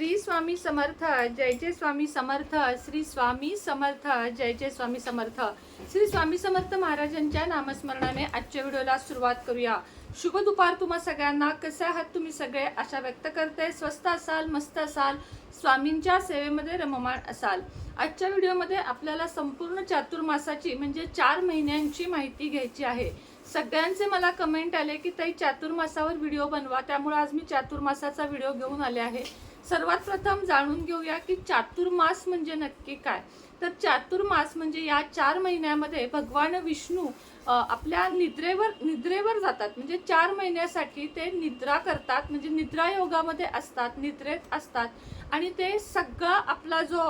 श्री स्वामी समर्थ जय जय स्वामी समर्थ श्री स्वामी समर्थ जय जय स्वामी समर्थ. श्री स्वामी समर्थ महाराजांच्या नामस्मरणाने आजच्या व्हिडिओला सुरुवात करूया. शुभ दुपार तुम्हा सगळ्यांना. कसे आहात तुम्ही सगळे? आशा व्यक्त करते. स्वस्त असाल मस्त असाल स्वामींच्या सेवेमध्ये रममाण असाल. आजच्या व्हिडिओमध्ये आपल्याला संपूर्ण चातुर्मासाची म्हणजे चार महिन्यांची माहिती घ्यायची आहे. सगळ्यांचे मला कमेंट आले की ताई चातुर्मासावर व्हिडिओ बनवा. त्यामुळे आज मी चातुर्मासाचा व्हिडिओ घेऊन आले आहे. सर्वात प्रथम जाणून घेऊया की चातुर्मास म्हणजे नक्की काय. तर चातुर्मास म्हणजे या चार महिन्यामध्ये भगवान विष्णू आपल्या निद्रेवर निद्रेवर जातात. म्हणजे चार महिन्यासाठी ते निद्रा करतात. म्हणजे निद्रा योगामध्ये असतात निद्रेत असतात. आणि ते सगळा आपला जो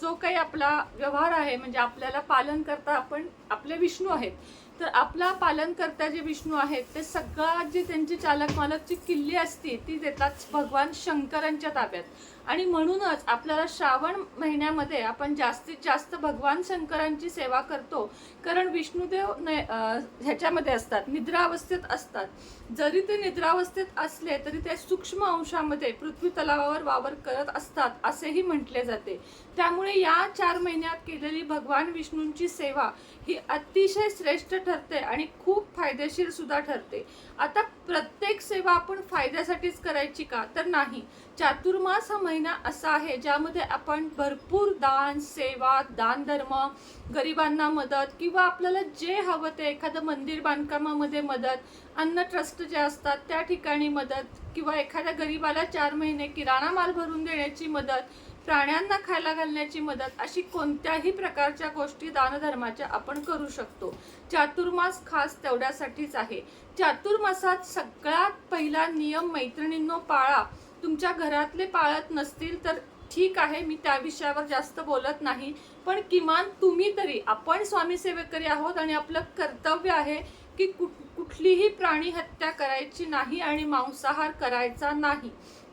जो काही आपला व्यवहार आहे म्हणजे आपल्याला पालन करता आपण आपले विष्णू आहेत. तर आपला पालनकर्ता जे विष्णू आहेत ते सगळा जे त्यांची चालक मालकची किल्ली असती ती देतात भगवान शंकरांच्या ताब्यात. आणि म्हणूनच आपल्याला श्रावण महिन्यामध्ये आपण जास्तीत जास्त भगवान शंकरांची सेवा करतो. कारण विष्णुदेव न- ह्याच्यामध्ये असतात निद्रावस्थेत असतात. जरी ते निद्रावस्थेत असले तरी ते सूक्ष्म अंशामध्ये पृथ्वी तलावावर वावर करत असतात असेही म्हटले जाते. त्यामुळे या चार महिन्यात केलेली भगवान विष्णूंची सेवा ही अतिशय श्रेष्ठ ठरते आणि खूप फायदेशीर सुद्धा ठरते. आता प्रत्येक सेवा आपण फायद्यासाठीच करायची का? तर नाही. चातुर्मास हा महिना असा आहे ज्यामध्ये आपण भरपूर दान सेवा दान धर्म गरिबांना मदत किंवा आपल्याला जे हवं ते एखादं मंदिर बांधकामामध्ये मदत अन्न ट्रस्ट जे असतात त्या ठिकाणी मदत किंवा एखाद्या गरीबाला चार महिने किराणा माल भरून देण्याची मदत प्राण्यांना खायला घालण्याची मदत अशी कोणत्याही प्रकारच्या गोष्टी दानधर्माच्या आपण करू शकतो. चातुर्मास खास तेवढ्यासाठीच आहे. चातुर्मासात सगळ्यात पहिला नियम मैत्रिणींनो पाळा. तुमच्या घरातले पाळत नसतील तर ठीक आहे मी त्या विषयावर जास्त बोलत नाही. पण किमान तुम्ही तरी आपण स्वामी सेवेकरी आहोत आणि आपलं कर्तव्य आहे की कुठ- कुठलीही प्राणी हत्या करायची नाही आणि मांसाहार करायचा नाही.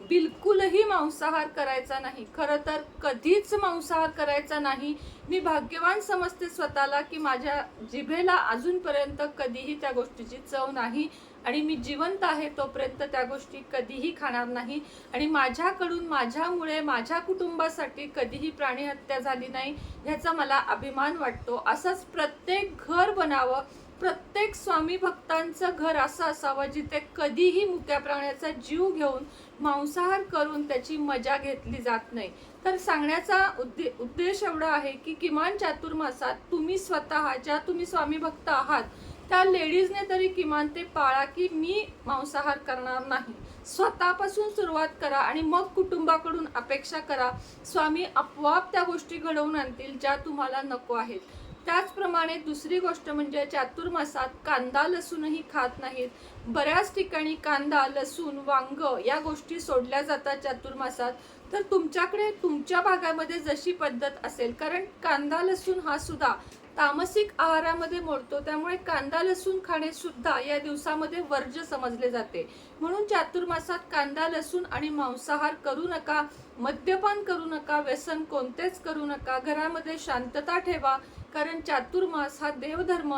बिलकुलही मांसाहार करायचा नाही. खरं तर कधीच मांसाहार करायचा नाही. मी भाग्यवान समजते स्वतःला की माझ्या जिभेला अजूनपर्यंत कधीही त्या गोष्टीची चव नाही. आणि मी जिवंत आहे तोपर्यंत त्या गोष्टी कधीही खाणार नाही. आणि माझ्याकडून माझ्यामुळे माझ्या कुटुंबासाठी कधीही प्राणी हत्या झाली नाही ह्याचा मला अभिमान वाटतो. असंच प्रत्येक घर बनावं प्रत्येक स्वामी भक्तांचं घर असं असावं जिथे कधीही मुक्या प्राण्याचा जीव घेऊन मांसाहार करून त्याची मजा घेतली जात नाही. तर सांगण्याचा उद्दे उद्देश एवढा आहे की किमान चातुर्मासात तुम्ही स्वतः ज्या तुम्ही स्वामी भक्त आहात त्या लेडीजने तरी किमान ते पाळा की मी मांसाहार करणार नाही. स्वतःपासून सुरुवात करा आणि मग कुटुंबाकडून अपेक्षा करा. स्वामी आपोआप त्या गोष्टी घडवून आणतील ज्या तुम्हाला नको आहेत. त्याचप्रमाणे दुसरी गोष्ट म्हणजे चातुर्मासात कांदा लसूणही खात नाहीत. बऱ्याच ठिकाणी कांदा लसूण वांग या गोष्टी सोडल्या जातात चातुर्मासात तर तुमच्याकडे तुमच्या भागामध्ये जशी पद्धत असेल कारण कांदा लसूण हा सुद्धा तामसिक आहारामध्ये मोडतो त्यामुळे कांदा लसूण खाणे सुद्धा या दिवसामध्ये वर्ज्य समजले जाते. म्हणून चातुर्मासात कांदा लसूण आणि मांसाहार करू नका मद्यपान करू नका व्यसन कोणतेच करू नका घरामध्ये शांतता ठेवा कारण चातुर्मास हा देवधर्म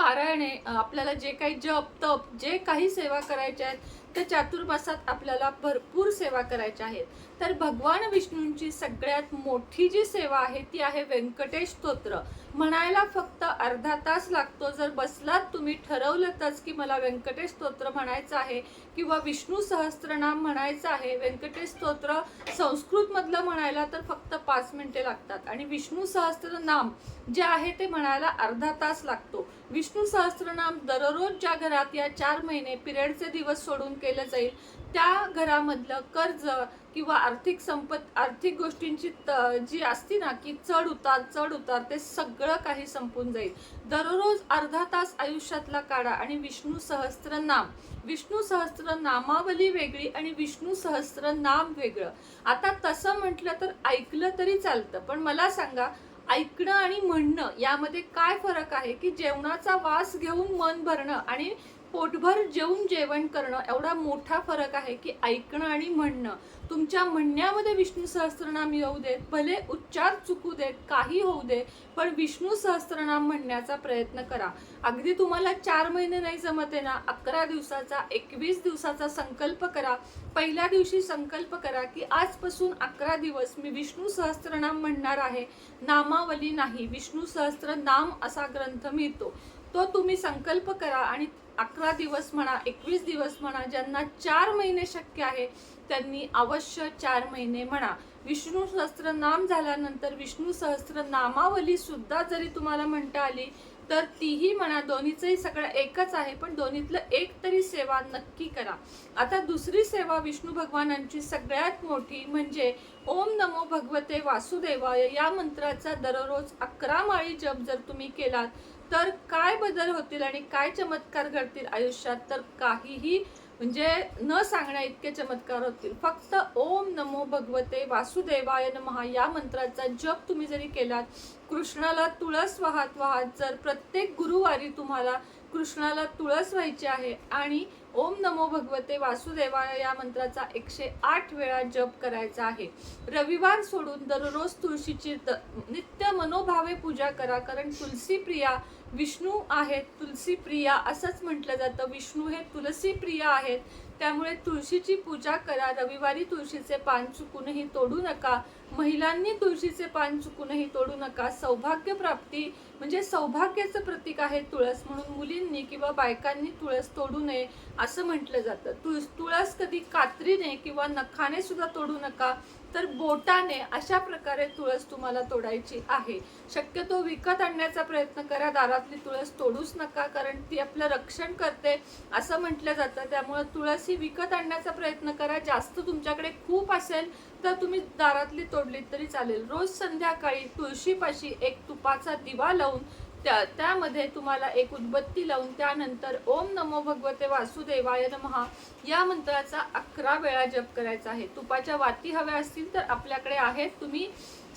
पारायणे आपल्याला जे काही जप तप जे काही सेवा करायच्या आहेत त्या चातुर्मासात आपल्याला भरपूर सेवा करायच्या आहेत. तर भगवान विष्णूंची सगळ्यात मोठी जी सेवा आहे ती आहे व्यंकटेश स्तोत्र. म्हणायला फक्त अर्धा तास लागतो. जर बसलात तुम्ही ठरवलंतच की मला व्यंकटेश स्तोत्र म्हणायचं आहे किंवा विष्णू सहस्त्रनाम म्हणायचं आहे व्यंकटेश स्तोत्र संस्कृत मधलं म्हणायला तर फक्त पाच मिनिटे लागतात. आणि विष्णू सहस्त्रनाम जे आहे ते म्हणायला अर्धा तास लागतो. विष्णू सहस्त्रनाम दररोज ज्या घरात या चार महिने पिरियडचे दिवस सोडून केलं जाईल त्या घरामधलं कर्ज किंवा आर्थिक संपत आर्थिक गोष्टींची त- जी असती ना की चढ उतार चढ उतार ते सगळं काही संपून जाईल. दररोज अर्धा तास आयुष्यातला काढा आणि विष्णू सहस्त्र नाम. विष्णू सहस्त्र नामावली वेगळी आणि विष्णू सहस्त्र नाम वेगळं. आता तसं म्हटलं तर ऐकलं तरी चालतं पण मला सांगा ऐकणं आणि म्हणणं यामध्ये काय फरक आहे की जेवणाचा वास घेऊन मन भरणं आणि पोटभर जेवून जेवण करणं एवढा मोठा फरक आहे की ऐकणं आणि म्हणणं. तुमच्या म्हणण्यामध्ये विष्णू सहस्त्रनाम येऊ देत भले उच्चार चुकू देत काही होऊ दे पण विष्णू सहस्त्रनाम म्हणण्याचा प्रयत्न करा. अगदी तुम्हाला चार महिने नाही जमत आहे ना अकरा दिवसाचा एकवीस दिवसाचा संकल्प करा. पहिल्या दिवशी संकल्प करा की आजपासून अकरा दिवस मी विष्णू सहस्त्रनाम म्हणणार आहे. नामावली नाही. विष्णू सहस्त्र नाम असा ग्रंथ मिळतो. तो तुम्ही संकल्प करा आणि अकरा दिवस म्हणा एकवीस दिवस म्हणा ज्यांना चार महिने शक्य आहे त्यांनी अवश्य चार महिने म्हणा. विष्णू सहस्त्र नाम झाल्यानंतर विष्णू सहस्त्र नामावली सुद्धा जरी तुम्हाला म्हणता आली तर तीही म्हणा दोन्हीचंही सगळं एकच आहे पण दोन्हीतलं एक तरी सेवा नक्की करा. आता दुसरी सेवा विष्णू भगवानांची सगळ्यात मोठी म्हणजे ओम नमो भगवते वासुदेवाय या मंत्राचा दररोज अकरा माळी जप जर तुम्ही केलात तर काय बदल होतील आणि काय चमत्कार घडतील आयुष्यात? तर काहीही म्हणजे न सांगण्या इतके चमत्कार होतील. फक्त ओम नमो भगवते वासुदेवाय महा या मंत्राचा जप तुम्ही जरी केलात कृष्णाला तुळस वाहत वाहत जर प्रत्येक गुरुवारी तुम्हाला कृष्णाला तुळस व्हायची आहे आणि ओम नमो भगवते वासुदेवाय या मंत्राचा एकशे आठ वेळा जप करायचा आहे. रविवार सोडून दररोज तुळशीची नित्य मनोभावे पूजा करा कारण तुलसी प्रिया विष्णू आहेत तुलसी प्रिया असंच म्हटलं जातं. विष्णू हे तुलसी प्रिया आहेत. त्यामुळे तुळशीची पूजा करा. रविवारी तुळशीचे पान चुकूनही तोडू नका. महिलांनी तुळशीचे पान चुकूनही तोडू नका. सौभाग्य प्राप्ती म्हणजे सौभाग्याचं प्रतीक आहे तुळस. म्हणून मुलींनी किंवा बायकांनी तुळस तोडू नये असं म्हटलं जातं. तुळ तुळस कधी कात्रीने किंवा नखाने सुद्धा तोडू नका. तर बोटाने अशा प्रकारे तुळस तुम्हाला तोडायची आहे. शक्यतो विकत आणण्याचा प्रयत्न करा दारातली तुळस तोडूच नका कारण ती आपलं रक्षण करते असं म्हटलं जातं. त्यामुळे तुळस ही विकत आणण्याचा प्रयत्न करा. जास्त तुमच्याकडे खूप असेल तर तुम्ही दारातली तोडली तरी चालेल. रोज संध्याकाळी तुळशीपाशी एक तुपाचा दिवा लावून त्या त्यामध्ये तुम्हाला एक उदबत्ती लावून त्यानंतर ओम नमो भगवते वासुदेवाय नमहा या मंत्राचा अकरा वेळा जप करायचा आहे. तुपाच्या वाती हव्या असतील तर आपल्याकडे आहेत. तुम्ही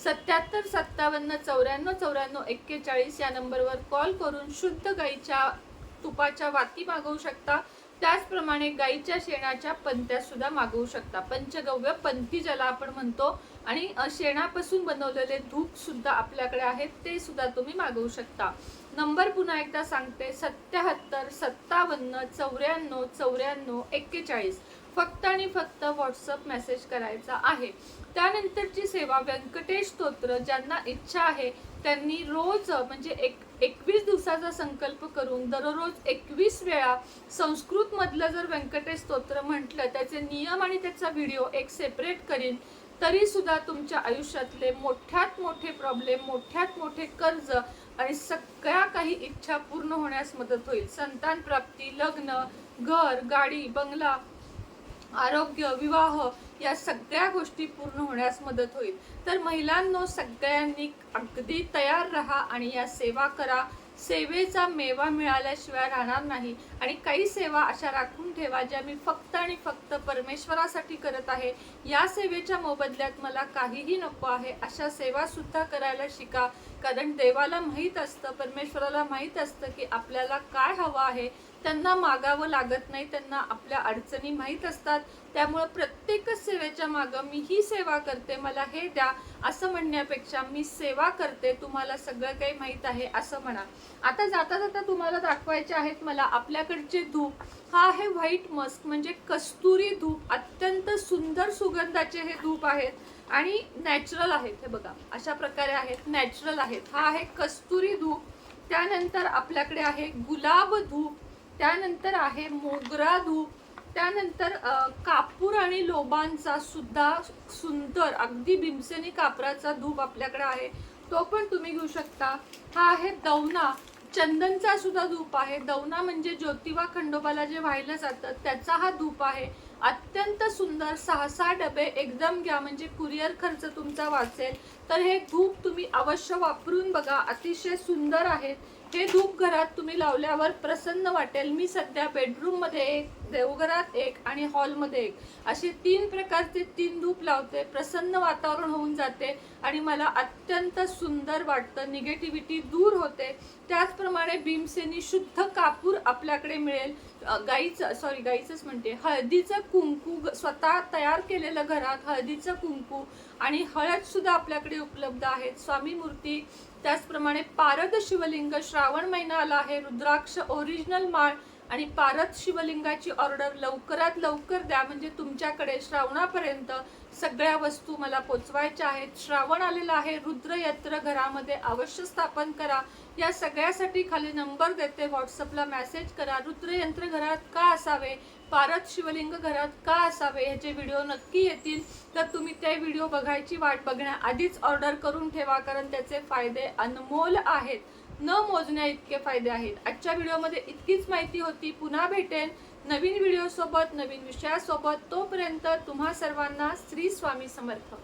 सत्याहत्तर सत्तावन्न चौऱ्याण्णव चौऱ्याण्णव एक्केचाळीस या नंबरवर कॉल करून शुद्ध गाईच्या तुपाच्या वाती मागवू शकता. त्याचप्रमाणे गाईच्या शेणाच्या पंत्या सुद्धा मागवू शकता. पंचगव्य पंथी ज्याला आपण म्हणतो. आणि शेणापासून बनवलेले धूप सुद्धा आपल्याकडे आहेत. ते सुद्धा तुम्ही मागवू शकता. नंबर पुन्हा एकदा सांगते. सत्याहत्तर सत्तावन्न चौऱ्याण्णव चौऱ्याण्णव एक्केचाळीस. फक्त आणि फक्त व्हॉट्सअप मेसेज करायचा आहे. त्यानंतरची सेवा व्यंकटेश स्तोत्र ज्यांना इच्छा आहे त्यांनी रोज म्हणजे एक एकवीस दिवसाचा संकल्प करून दररोज एकवीस वेळा संस्कृतमधलं जर व्यंकटेश स्तोत्र म्हटलं त्याचे नियम आणि त्याचा व्हिडिओ एक सेपरेट करीन तरी सुद्धा तुमच्या आयुष्यातले मोठ्यात मोठे प्रॉब्लेम मोठ्यात मोठे कर्ज आणि सगळ्या काही इच्छा पूर्ण होण्यास मदत होईल. संतान प्राप्ती लग्न घर गाडी बंगला आरोग्य विवाह या सगळ्या गोष्टी पूर्ण होण्यास मदत होईल. तर महिलांनो सगळ्यांनी अगदी तयार राहा आणि या सेवा करा. सेवेचा मेवा मिळाल्याशिवाय राहणार नाही. आणि काही सेवा अशा राखून ठेवा ज्या मी फक्त आणि फक्त परमेश्वरासाठी करत आहे. या सेवेच्या मोबदल्यात मला काहीही नको आहे. अशा सेवासुद्धा करायला शिका. कारण देवाला माहीत असतं परमेश्वराला माहीत असतं की आपल्याला काय हवं आहे. त्यांना मागावं लागत नाही त्यांना आपल्या अडचणी माहीत असतात. त्यामुळं प्रत्येकच सेवेच्या मागं मी ही सेवा करते मला हे द्या. असं म्हणण्यापेक्षा मी सेवा करते तुम्हाला सगळं काही माहीत आहे असं म्हणा. आता जाता जाता तुम्हाला दाखवायचे आहेत मला आपल्याकडचे धूप. हा आहे व्हाईट मस्क म्हणजे कस्तुरी धूप. अत्यंत सुंदर सुगंधाचे हे धूप आहेत आणि नॅचरल आहेत. हे बघा अशा प्रकारे आहेत नॅचरल आहेत. हा आहे कस्तुरी धूप. त्यानंतर आपल्याकडे आहे गुलाब धूप. त्यानंतर आहे मोगरा धूप. त्यानंतर कापूर आणि लोबांचा सुद्धा सुंदर अगदी भीमसेनी कापराचा धूप आपल्याकडे आहे. तो पण तुम्ही घेऊ शकता. हा आहे दवना चंदनचा सुद्धा धूप आहे. दवना म्हणजे ज्योतिबा खंडोबाला जे वाहिलं जातं त्याचा हा धूप आहे. अत्यंत सुंदर सहा सहा डबे एकदम घ्या. म्हणजे कुरिअर खर्च तुमचा वाचेल. तर हे धूप तुम्ही अवश्य वापरून बघा. अतिशय सुंदर आहेत. हे धूप घरात तुम्ही लावल्यावर प्रसन्न वाटेल. मी सध्या बेडरूममध्ये एक देवघरात एक आणि हॉलमध्ये एक. असे तीन प्रकारचे तीन धूप लावते प्रसन्न वातावरण होऊन जाते आणि मला अत्यंत सुंदर वाटतं. निगेटिव्हिटी दूर होते. त्याचप्रमाणे भीमसेनी शुद्ध कापूर आपल्याकडे मिळेल. गाईचं सॉरी गाईचंच म्हणते. हळदीचं कुंकू ग- स्वतः तयार केलेलं घरात हळदीचं कुंकू आणि हळदसुद्धा आपल्याकडे उपलब्ध आहेत. स्वामी मूर्ती त्याचप्रमाणे पारद शिवलिंग श्रावण महिना आला आहे रुद्राक्ष ओरिजिनल माळ आणि पारत शिवलिंगाची ऑर्डर लवकरात लवकर द्या. म्हणजे तुमच्याकडे श्रावणापर्यंत सगळ्या वस्तू मला पोचवायच्या आहेत. श्रावण आलेला आहे. रुद्रयंत्र घरामध्ये अवश्य स्थापन करा. या सगळ्यासाठी खाली नंबर देते. व्हॉट्सअपला मेसेज करा. रुद्रयंत्र घरात का असावे? पारत शिवलिंग घरात का असावे? ह्याचे व्हिडिओ नक्की येतील. तर तुम्ही ते व्हिडिओ बघायची वाट बघण्याआधीच ऑर्डर करून ठेवा कारण त्याचे फायदे अनमोल आहेत. न मोजण्या इतके फायदे आहेत. आजच्या व्हिडिओमध्ये इतकीच माहिती होती. पुन्हा भेटेन नवीन व्हिडिओसोबत नवीन विषयासोबत. तोपर्यंत तुम्हा सर्वांना श्री स्वामी समर्थ.